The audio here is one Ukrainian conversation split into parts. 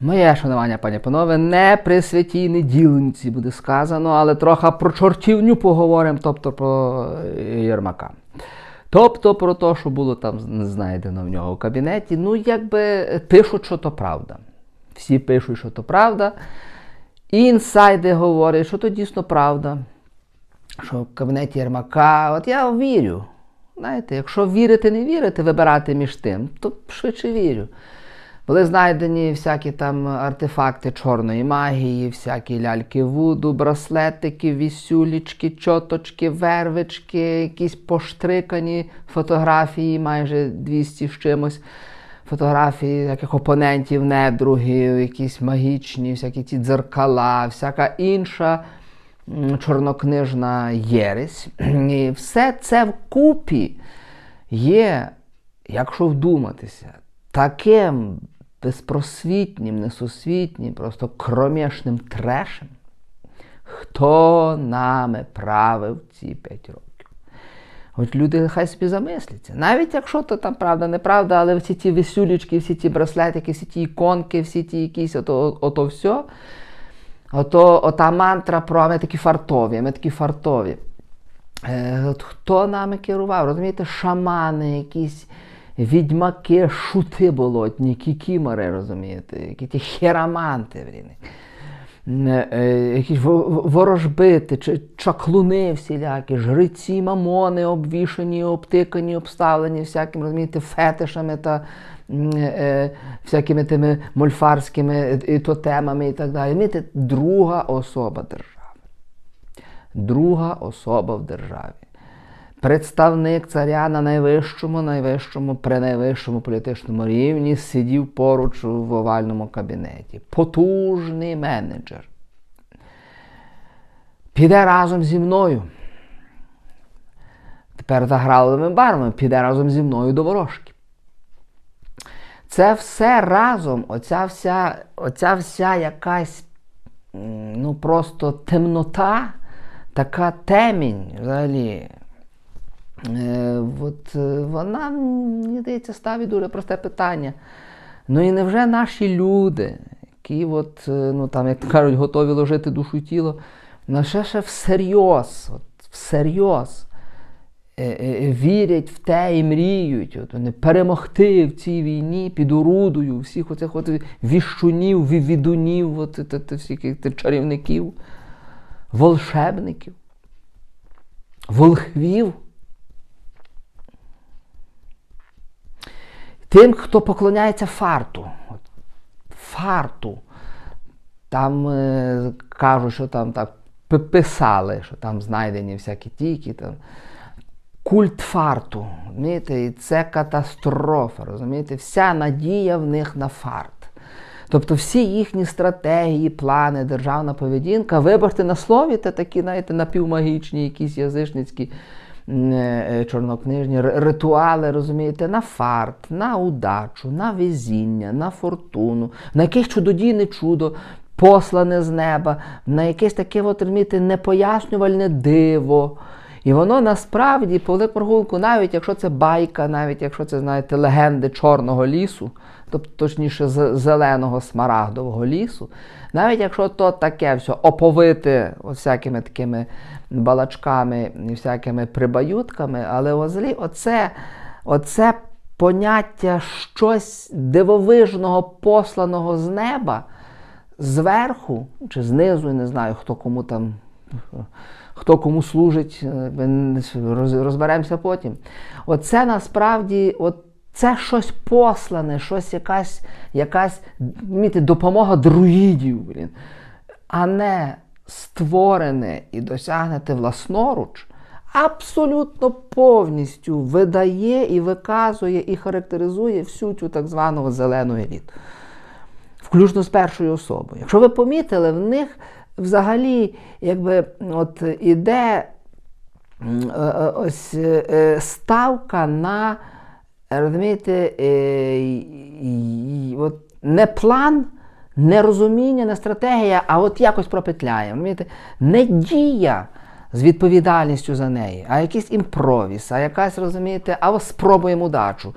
Моє шанування, пані панове, не при святій неділенці буде сказано, але трохи про чортівню поговоримо, тобто про е, Єрмака. Тобто про те, що було там знайдено в нього в кабінеті. Ну, якби пишуть, що то правда. Всі пишуть, що то правда. Інсайди говорять, що то дійсно правда. Що в кабінеті Єрмака, от я вірю. Знаєте, якщо вірити, не вірити, вибирати між тим, то швидше вірю. Були знайдені всякі там артефакти чорної магії, всякі ляльки вуду, браслетики, вісюлічки, чоточки, вервички, якісь поштрикані фотографії, майже 200 з чимось. Фотографії яких опонентів, недругів, якісь магічні, всякі ці дзеркала, всяка інша чорнокнижна єресь. І все це вкупі є, якщо вдуматися, таким безпросвітнім, несусвітнім, просто кромішним трешем, хто нами правив ці п'ять років. От люди хай собі замисляться. Навіть якщо то там правда, неправда, але всі ті весюлічки, всі ті браслетики, всі ті іконки, всі ті якісь ото, ото все. Ото, ота мантра про ми такі фартові, ми такі фартові. Е, от хто нами керував? Розумієте, шамани, якісь відьмаки, шути болотні, кікімори, розумієте, які ті хераманти, блін. Е, е, якісь во- во- ворожбити, чи чаклуни всілякі, жриці, мамони обвішані, обтикані, обставлені всякими, розумієте, фетишами та е, всякими тими мольфарськими е, тотемами і так далі. Розумієте, друга особа держави. Друга особа в державі. Представник царя на найвищому, найвищому, пренайвищому політичному рівні сидів поруч в овальному кабінеті. Потужний менеджер. Піде разом зі мною. Тепер за граловими барвами піде разом зі мною до ворожки. Це все разом, оця вся, оця вся якась ну, просто темнота, така темінь взагалі. Е, от, е, вона, мені здається, ставить дуже просте питання. Ну і невже наші люди, які, от, е, ну, там, як кажуть, готові ложити душу і тіло, на ще всерйоз, от, всерйоз вірять в те і мріють, от, вони перемогти в цій війні під орудою всіх оцих от віщунів, вівідунів, от, от, от, всіх чарівників, волшебників, волхвів. Тим, хто поклоняється фарту. Фарту. Там е, кажуть, що там так писали, що там знайдені всякі тіки. Там. Культ фарту. Розумієте? І це катастрофа. Розумієте? Вся надія в них на фарт. Тобто всі їхні стратегії, плани, державна поведінка, вибачте на слові, це такі, знаєте, напівмагічні, якісь язичницькі чорнокнижні ритуали, розумієте, на фарт, на удачу, на везіння, на фортуну, на якесь чудодійне чудо, послане з неба, на якесь таке, от, розумієте, непояснювальне диво. І воно насправді, по великому рахунку, навіть якщо це байка, навіть якщо це, знаєте, легенди Чорного лісу, тобто точніше зеленого смарагдового лісу, навіть якщо то таке все оповите от всякими такими балачками і всякими прибаютками, але взагалі оце, оце поняття щось дивовижного, посланого з неба, зверху чи знизу, не знаю, хто кому там. Хто кому служить, е, розберемося потім. Оце насправді, от це щось послане, щось якась, якась розумієте, допомога друїдів, блін, а не створене і досягнете власноруч, абсолютно повністю видає і виказує і характеризує всю цю так звану зелену еліту включно з першою особою. Якщо ви помітили, в них взагалі якби от іде е, е, ось е, ставка на розумієте, от не план, не розуміння, не стратегія, а от якось пропетляє. Розумієте? Не дія з відповідальністю за неї, а якийсь імпровіз, а якась, розумієте, а спробуємо удачу.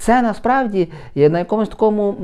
Це насправді на якомусь такому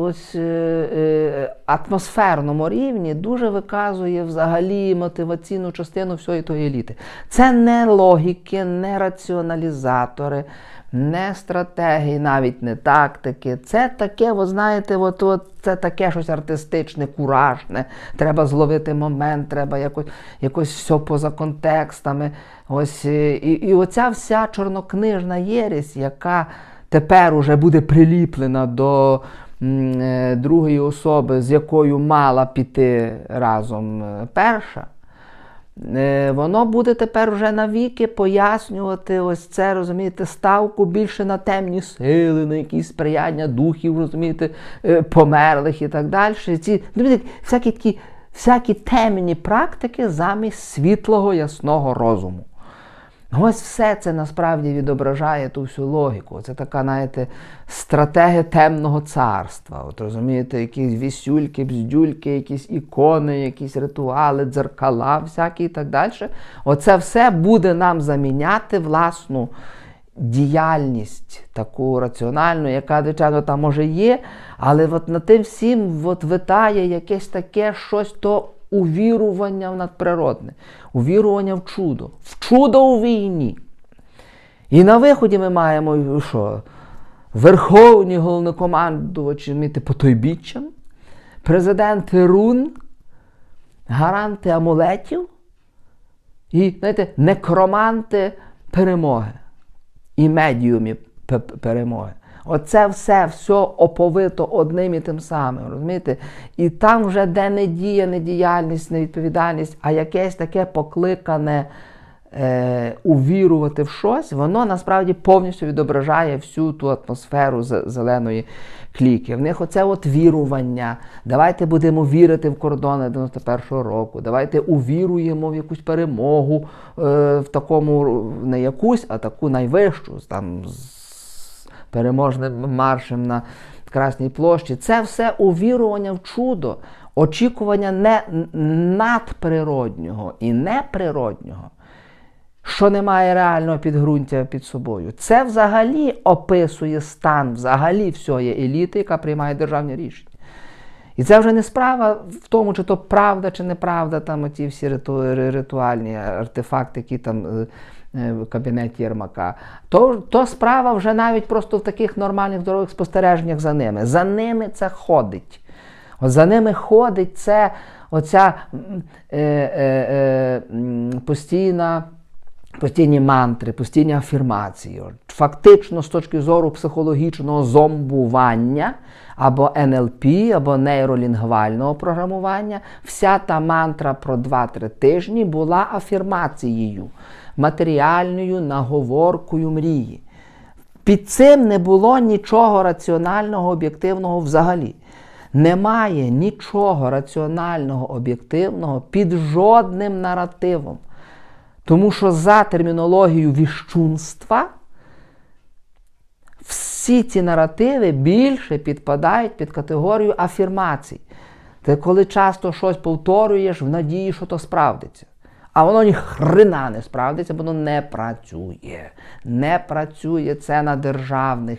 ось, е, е, атмосферному рівні дуже виказує взагалі мотиваційну частину всієї тої еліти. Це не логіки, не раціоналізатори, не стратегії, навіть не тактики. Це таке, ви знаєте, от, от, це таке щось артистичне, куражне. Треба зловити момент, треба якось якось все поза контекстами. Ось, І, і оця вся чорнокнижна єресь, яка тепер уже буде приліплена до е, другої особи, з якою мала піти разом е, перша. Е, воно буде тепер вже навіки пояснювати ось це, розумієте, ставку більше на темні сили, на якісь сприяння духів, розумієте, померлих і так далі. Ці всякі такі всякі темні практики замість світлого ясного розуму. Ось все це насправді відображає ту всю логіку. Це така, знаєте, стратегія темного царства. От розумієте, якісь вісюльки, бздюльки, якісь ікони, якісь ритуали, дзеркала, всякі і так далі. Оце все буде нам заміняти власну діяльність таку раціональну, яка, звичайно, там може є, але от на тим всім от витає якесь таке щось то увірування в надприродне, увірування в чудо, в чудо у війні. І на виході ми маємо що? Верховні головнокомандувачі міти потойбіччям, президенти рун, гаранти амулетів і знаєте, некроманти перемоги і медіумі перемоги. Оце все все оповито одним і тим самим. розумієте? І там вже де не дія, не діяльність, не відповідальність, а якесь таке покликане е, увірувати в щось, воно насправді повністю відображає всю ту атмосферу зеленої кліки. В них оце от вірування. Давайте будемо вірити в кордони 91-го року. Давайте увіруємо в якусь перемогу е, в такому не якусь, а таку найвищу. там, переможним маршем на Красній площі. Це все увірування в чудо, очікування не надприроднього і неприроднього, що не має реального підґрунтя під собою. Це взагалі описує стан взагалі всієї еліти, яка приймає державні рішення. І це вже не справа в тому, чи то правда, чи неправда, там ті всі ритуальні артефакти, які там Е, в кабінеті Єрмака, то то справа вже навіть просто в таких нормальних здорових спостереженнях за ними. За ними це ходить. От За ними ходить це оця е, е, е, постійна. Постійні мантри, постійні афірмації. Фактично, з точки зору психологічного зомбування або НЛП, або нейролінгвального програмування, вся та мантра про 2-3 тижні була афірмацією матеріальною наговоркою мрії. Під цим не було нічого раціонального, об'єктивного взагалі. Немає нічого раціонального, об'єктивного під жодним наративом. Тому що за термінологією віщунства всі ці наративи більше підпадають під категорію афірмацій. Це коли часто щось повторюєш в надії, що то справдиться. А воно ні хрена не справдиться, воно не працює. Не працює це на державних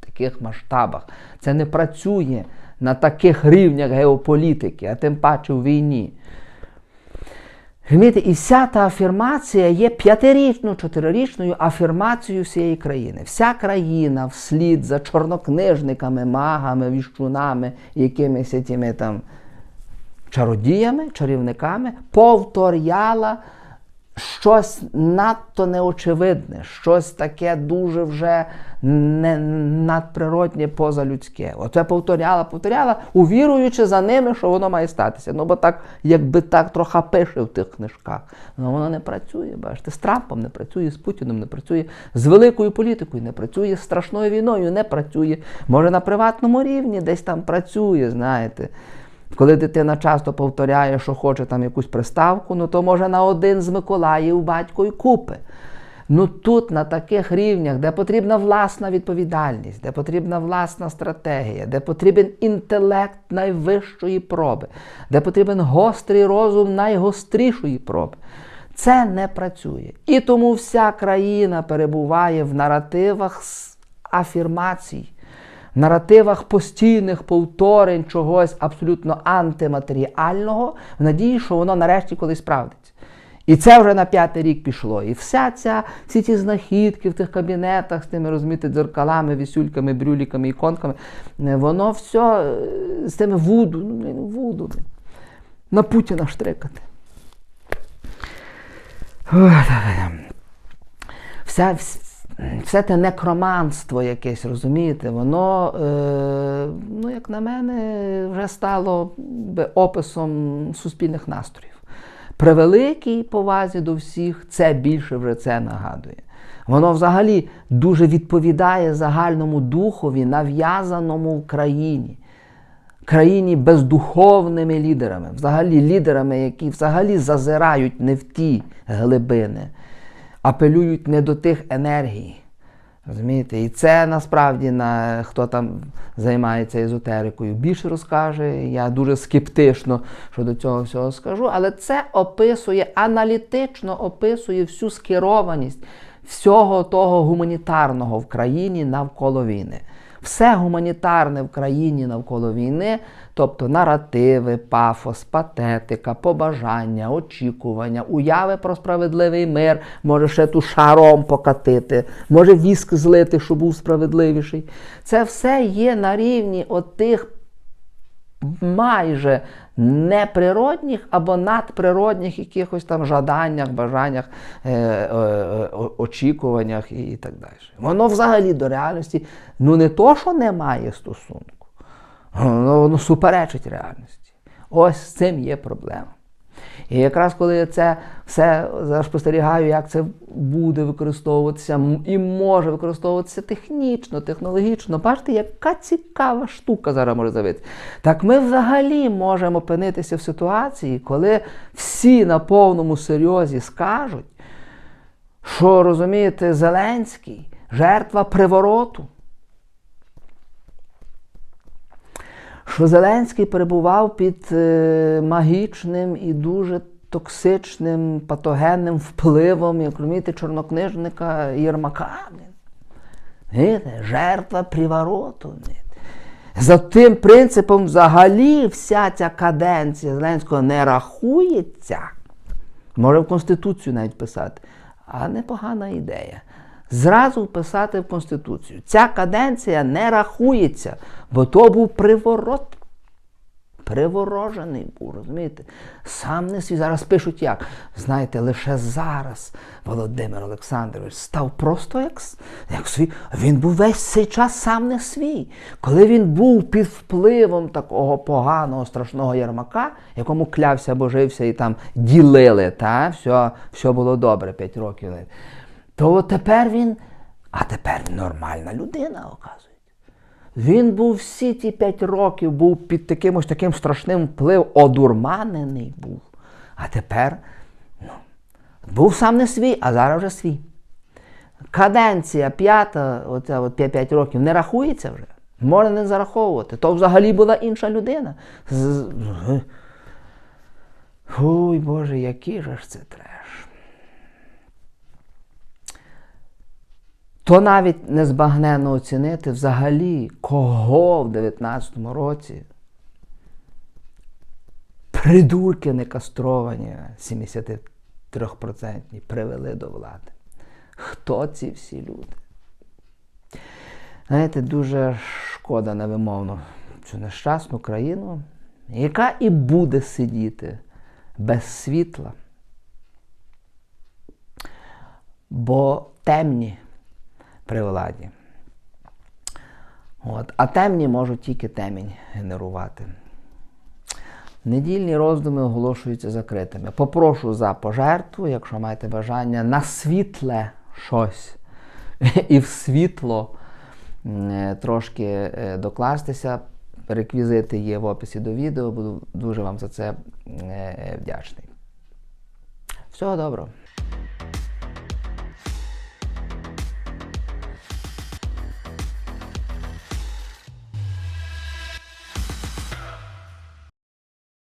таких масштабах. Це не працює на таких рівнях геополітики, а тим паче у війні. Розумієте, І вся та афірмація є п'ятирічною, чотирирічною афірмацією всієї країни. Вся країна вслід за чорнокнижниками, магами, віщунами, якимись тими там чародіями, чарівниками, повторяла щось надто неочевидне, щось таке дуже вже не надприроднє позалюдське. Оце повторяла, повторяла, увіруючи за ними, що воно має статися. Ну, бо так, якби так трохи пише в тих книжках. Ну воно не працює. Бачите, з Трампом не працює, з Путіним не працює, з великою політикою не працює, з страшною війною не працює. Може на приватному рівні десь там працює, знаєте. Коли дитина часто повторяє, що хоче там якусь приставку, ну то може на один з Миколаїв батько й купи. Ну тут на таких рівнях, де потрібна власна відповідальність, де потрібна власна стратегія, де потрібен інтелект найвищої проби, де потрібен гострий розум найгострішої проби. Це не працює. І тому вся країна перебуває в наративах з афірмацій, наративах постійних повторень чогось абсолютно антиматеріального, в надії, що воно нарешті колись справдиться. І це вже на п'ятий рік пішло. І вся ця, всі ці знахідки в тих кабінетах з тими розумієте, дзеркалами, вісюльками, брюліками, іконками, е, воно все е, з тими вуду, ну, вуду. На Путіна штрикати. Вся, вс- все те некроманство якесь, розумієте, воно, е, ну, як на мене, вже стало би описом суспільних настроїв. При великій повазі до всіх це більше вже це нагадує. Воно взагалі дуже відповідає загальному духові, нав'язаному в країні. Країні бездуховними лідерами, взагалі лідерами, які взагалі зазирають не в ті глибини, апелюють не до тих енергій. Розумієте? І це насправді на хто там займається езотерикою більше розкаже. Я дуже скептично щодо цього всього скажу, але це описує аналітично описує всю скерованість всього того гуманітарного в країні навколо війни. Все гуманітарне в країні навколо війни, тобто наративи, пафос, патетика, побажання, очікування, уяви про справедливий мир, може ще ту шаром покатити, може віск злити, щоб був справедливіший. Це все є на рівні отих майже неприродних або надприродних якихось там жаданнях, бажаннях, е, е, е, очікуваннях і, так далі. Воно взагалі до реальності ну не то, що не має стосунку, воно, воно суперечить реальності. Ось з цим є проблема. І якраз коли я це все спостерігаю, як це буде використовуватися і може використовуватися технічно, технологічно, бачите, яка цікава штука зараз може з'явитися. Так ми взагалі можемо опинитися в ситуації, коли всі на повному серйозі скажуть, що розумієте, Зеленський жертва привороту. Що Зеленський перебував під е, магічним і дуже токсичним патогенним впливом, як розумієте, чорнокнижника Єрмака. Жертва привороту. За тим принципом взагалі вся ця каденція Зеленського не рахується. Може в Конституцію навіть писати. А непогана ідея. Зразу вписати в Конституцію. Ця каденція не рахується, бо то був приворот. Приворожений був, розумієте? Сам не свій. Зараз пишуть як. Знаєте, лише зараз Володимир Олександрович став просто як, як свій. Він був весь цей час сам не свій. Коли він був під впливом такого поганого, страшного ярмака, якому клявся, божився і там ділили, та? Все, все було добре 5 років. То тепер він. А тепер нормальна людина, оказується. Він був всі ті п'ять років був під таким ось таким страшним впливом, одурманений був. А тепер ну, був сам не свій, а зараз вже свій. Каденція п'ята, оця от 5 років, не рахується вже. Можна не зараховувати. То взагалі була інша людина. Ой, Боже, який же ж це треш. То навіть незбагненно оцінити взагалі, кого в 19-му році придурки не кастровані 73% привели до влади. Хто ці всі люди? Знаєте, дуже шкода невимовно цю нещасну країну, яка і буде сидіти без світла. Бо темні при владі. От. А темні можуть тільки темінь генерувати. Недільні роздуми оголошуються закритими. Попрошу за пожертву, якщо маєте бажання, на світле щось і в світло е, трошки е, докластися. Реквізити є в описі до відео. Буду дуже вам за це е, вдячний. Всього доброго.